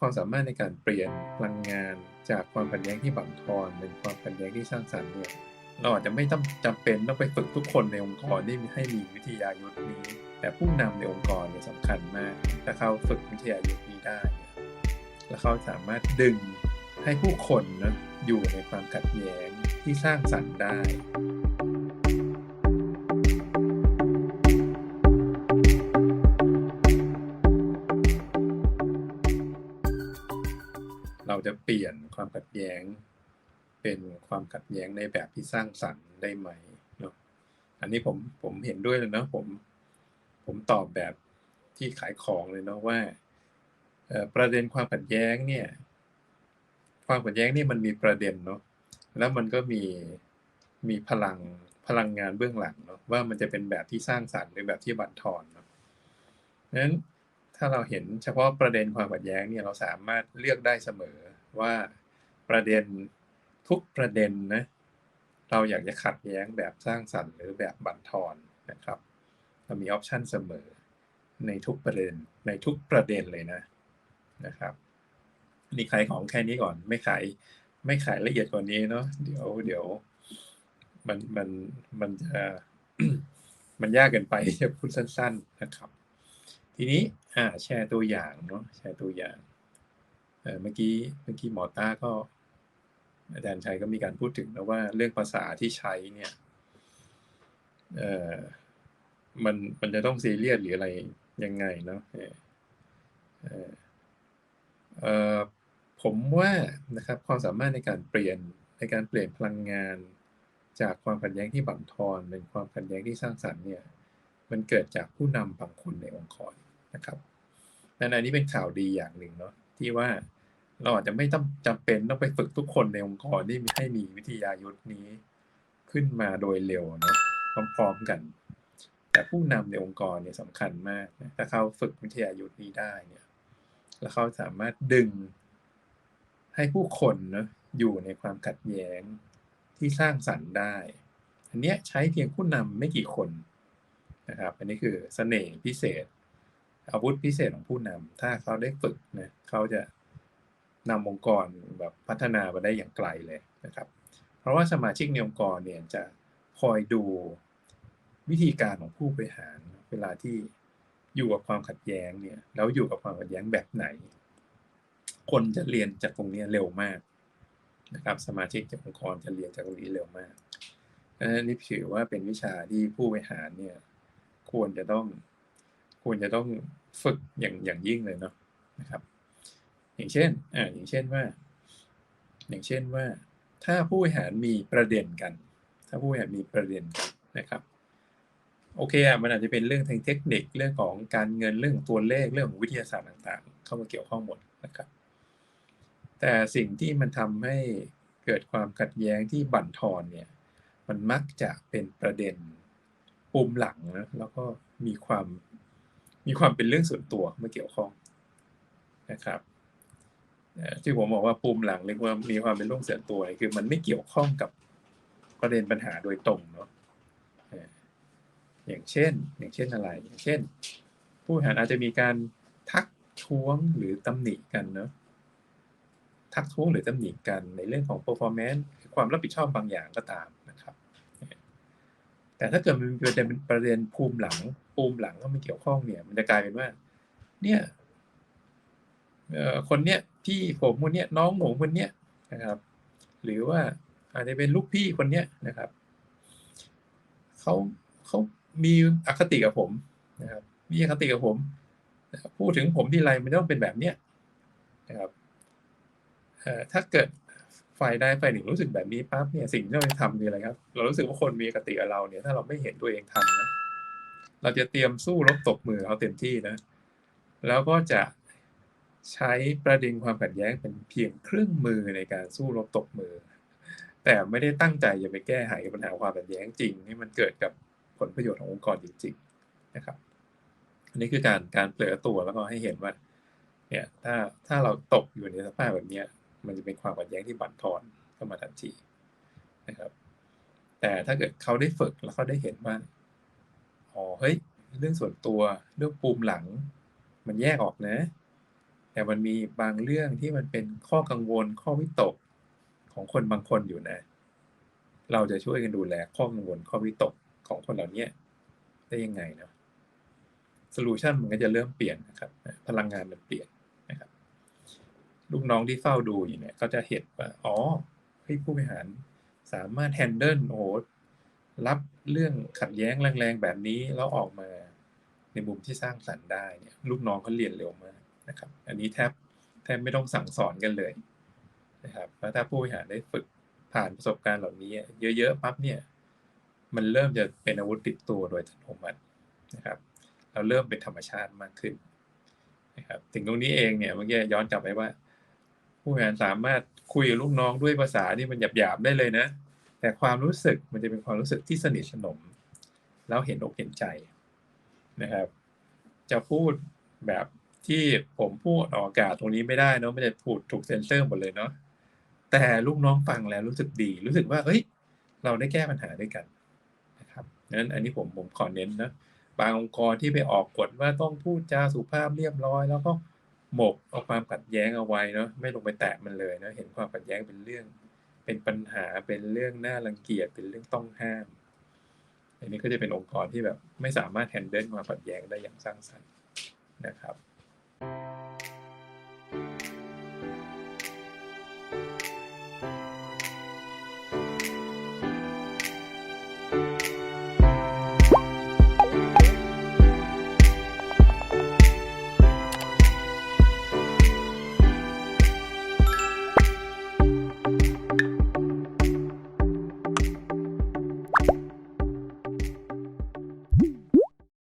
ความสามารถในการเปลี่ยนพลังงานจากความขัดแย้งที่บั่นทอนเป็นความขัดแย้งที่สร้างสรรค์เนี่ยเราอาจจะไม่ต้องจำเป็นต้องไปฝึกทุกคนในองค์กรที่ให้มีวิทยายุทธ์นี้ แต่ผู้นำในองค์กรเนี่ยสำคัญมากถ้าเขาฝึกวิทยายุทธ์นี้ได้ แล้วเขาสามารถดึงให้ผู้คนนะอยู่ในความขัดแย้งที่สร้างสรรค์ได้ เราจะเปลี่ยนความขัดแย้ง เป็นความขัดแย้งในแบบที่สร้างสรรค์ได้ไหมเนาะอันนี้ผมผมเห็นด้วยเลยเนาะผมผมตอบแบบที่ขายของเลยเนาะว่าประเด็นความขัดแย้งเนี่ยความขัดแย้งนี่มันมีประเด็นเนาะแล้วมันก็มีมีพลังพลังงานเบื้องหลังเนาะว่ามันจะเป็นแบบที่สร้างสรรค์หรือแบบที่บั่นทอนเนาะเพราะฉะนั้น ถ้าเราเห็นเฉพาะประเด็นความขัดแย้งเนี่ยเราสามารถเลือกได้เสมอว่าประเด็นทุกประเด็นนะเราอยากจะขัดแย้งแบบสร้างสรรค์หรือแบบบั่นทอนนะครับเรามีออปชันเสมอในทุกประเด็นในทุกประเด็นเลยนะนะครับนี่ขายของแค่นี้ก่อนไม่ขายไม่ขายละเอียดกว่านี้เนาะเดี๋ยวเดี๋ยวมันมันมันจะมันยากเกินไปจะพูดสั้น ๆนะครับ ทีนี้อ่าแชร์ตัวอย่างเนาะแชร์ตัวอย่างเออเมื่อกี้เมื่อกี้หมอต้าก็ อาจารย์ชัยก็มีการพูดถึงนะว่าเรื่องภาษาที่ใช้เนี่ยเออมันมันจะต้องซีเรียสหรืออะไรยังไงเนาะเออเออเออผมว่านะครับความสามารถในการเปลี่ยนในการเปลี่ยนพลังงาน จากความขัดแย้งที่บั่นทอนเป็นความขัดแย้งที่สร้างสรรค์เนี่ยมันเกิดจากผู้นำบางคนในองค์กร นะครับนั่นอันนี้เป็นข่าวดีอย่างหนึ่งเนาะที่ว่าเราอาจจะไม่ต้องจำเป็นต้องไปฝึกทุกคนในองค์กรที่มีให้มีวิทยายุทธ์นี้ขึ้นมาโดยเร็วเนาะพร้อมๆกัน แต่ผู้นำในองค์กรเนี่ยสำคัญมากนะถ้าเขาฝึกวิทยายุทธ์นี้ได้เนี่ย แล้วเขาสามารถดึง ให้ผู้คนเนาะอยู่ในความขัดแย้งที่สร้างสรรค์ได้ อันเนี้ยใช้เพียงผู้นำไม่กี่คนนะครับ อันนี้คือเสน่ห์พิเศษ อาวุธพิเศษของผู้นำถ้าเขาได้ฝึกนะเขาจะนำองค์กรแบบพัฒนาไปได้อย่างไกลเลยนะครับ เพราะว่าสมาชิกในองค์กรเนี่ยจะคอยดูวิธีการของผู้บริหารเวลาที่อยู่กับความขัดแย้งเนี่ยแล้วอยู่กับความขัดแย้งแบบไหน คนจะเรียนจากตรงนี้เร็วมากนะครับสมาชิกจากองค์กรจะเรียนจากตรงนี้เร็วมากอันนี้ถือว่าเป็นวิชาที่ผู้บริหารเนี่ยควรจะต้อง ควรจะต้องฝึกอย่างอย่างยิ่งเลยเนาะนะครับ อย่างเช่นอ่าอย่างเช่นว่า อย่างเช่นว่า ถ้าผู้บริหารมีประเด็นกัน ถ้าผู้บริหารมีประเด็นนะครับโอเคอะมันอาจจะเป็นเรื่องทางเทคนิคเรื่องของการเงินเรื่องตัวเลขเรื่องของวิทยาศาสตร์ต่างๆ เข้ามาเกี่ยวข้องหมดนะครับ แต่สิ่งที่มันทำให้เกิดความขัดแย้งที่บั่นทอนเนี่ย มันมักจะเป็นประเด็นปุ่มหลังนะแล้วก็มีความ มีความเป็นเรื่องส่วนตัวมาเกี่ยวข้องนะครับที่ผมบอกว่าปุ่มหลังเรียกว่ามีความเป็นเรื่องส่วนตัวคือมันไม่เกี่ยวข้องกับประเด็นปัญหาโดยตรงเนาะอย่างเช่น อย่างเช่นอะไร อย่างเช่น ผู้บริหารอาจจะมีการทักท้วงหรือตำหนิกันเนาะทักท้วงหรือตำหนิกันในเรื่องของ performance ความรับผิดชอบบางอย่างก็ตามนะครับ แต่ถ้าเกิดมันเป็นประเด็นประเด็นภูมิหลังภูมิหลังเข้ามาเกี่ยวข้องเนี่ย มันจะกลายเป็นว่า เนี่ยคนเนี้ยพี่ผมคนเนี้ยน้องผมคนเนี้ยนะครับ หรือว่าอาจจะเป็นลูกพี่คนเนี้ยนะครับเขาเขามีอคติกับผมนะครับ มีอคติกับผมพูดถึงผมที่ไรมันต้องเป็นแบบเนี้ยนะครับถ้าเกิด ฝ่ายใดฝ่ายหนึ่งรู้สึกแบบนี้ปั๊บเนี่ยสิ่งที่เราจะทำคืออะไรครับ เรารู้สึกว่าคนมีอคติกับเราเนี่ย ถ้าเราไม่เห็นตัวเองทำนะเราจะเตรียมสู้รบตบมือเขาเต็มที่นะ แล้วก็จะใช้ประเด็นความขัดแย้งเป็นเพียงเครื่องมือในการสู้รบตบมือ แต่ไม่ได้ตั้งใจจะไปแก้ไขปัญหาความขัดแย้งจริงที่มันเกิดกับผลประโยชน์ขององค์กรจริง ๆ นะครับ อันนี้คือการการเปลือตัวแล้วก็ให้เห็นว่า เนี่ยถ้าถ้าเราตกอยู่ในสภาพแบบนี้ มันจะเป็นความขัดแย้งที่บั่นทอนเข้ามาทันทีนะครับ แต่ถ้าเกิดเขาได้ฝึกแล้วเขาได้เห็นว่าอ๋อเฮ้ยเรื่องส่วนตัวเรื่องปูมหลัง มันแยกออกนะ แต่มันมีบางเรื่องที่มันเป็นข้อกังวลข้อวิตกของคนบางคนอยู่นะ เราจะช่วยกันดูแลข้อกังวลข้อวิตกของคนเหล่านี้ได้ยังไงเนาะโซลูชันมันก็จะเริ่มเปลี่ยนนะครับ พลังงานมันเปลี่ยน ลูกน้องที่เฝ้าดูอยู่เนี่ย ก็จะเห็นว่า อ๋อเฮ้ผู้บริหารสามารถแฮนเดิลโอ้โหรับเรื่องขัดแย้งแรงๆแบบนี้แล้วออกมาในมุมที่สร้างสรรค์ได้เนี่ยลูกน้องเขาเรียนเร็วมากนะครับ อันนี้แทบแทบไม่ต้องสั่งสอนกันเลยนะครับแล้วถ้าผู้บริหารได้ฝึกผ่านประสบการณ์เหล่านี้ เยอะๆปั๊บเนี่ย มันเริ่มจะเป็นอาวุธติดตัวโดยอัตโนมัตินะครับ เราเริ่มเป็นธรรมชาติมากขึ้นนะครับถึงตรงนี้เองเนี่ยเมื่อกี้ย้อนกลับไปว่า ผู้บริหารสามารถคุยกับลูกน้องด้วยภาษาที่มันหยาบๆได้เลยนะ แต่ความรู้สึกมันจะเป็นความรู้สึกที่สนิทสนม แล้วเห็นอกเห็นใจนะครับ จะพูดแบบที่ผมพูดออกอากาศตรงนี้ไม่ได้เนาะไม่ได้พูดถูกเซ็นเซอร์หมดเลยเนาะแต่ลูกน้องฟังแล้วรู้สึกดี รู้สึกว่าเฮ้ย เราได้แก้ปัญหาด้วยกันนะครับนั้นอันนี้ผมผมขอเน้นนะบางองค์กรที่ไปออกกฎว่าต้องพูดจาสุภาพเรียบร้อย แล้วก็ หมกเอาความขัดแย้งเอาไว้เนาะไม่ลงไปแตะมันเลยเนาะเห็นความขัดแย้งเป็นเรื่อง เป็นปัญหาเป็นเรื่องน่ารังเกียจเป็นเรื่องต้องห้าม อันนี้ก็จะเป็นองค์กรที่แบบไม่สามารถแฮนเดิลความขัดแย้งได้อย่างสร้างสรรค์นะครับ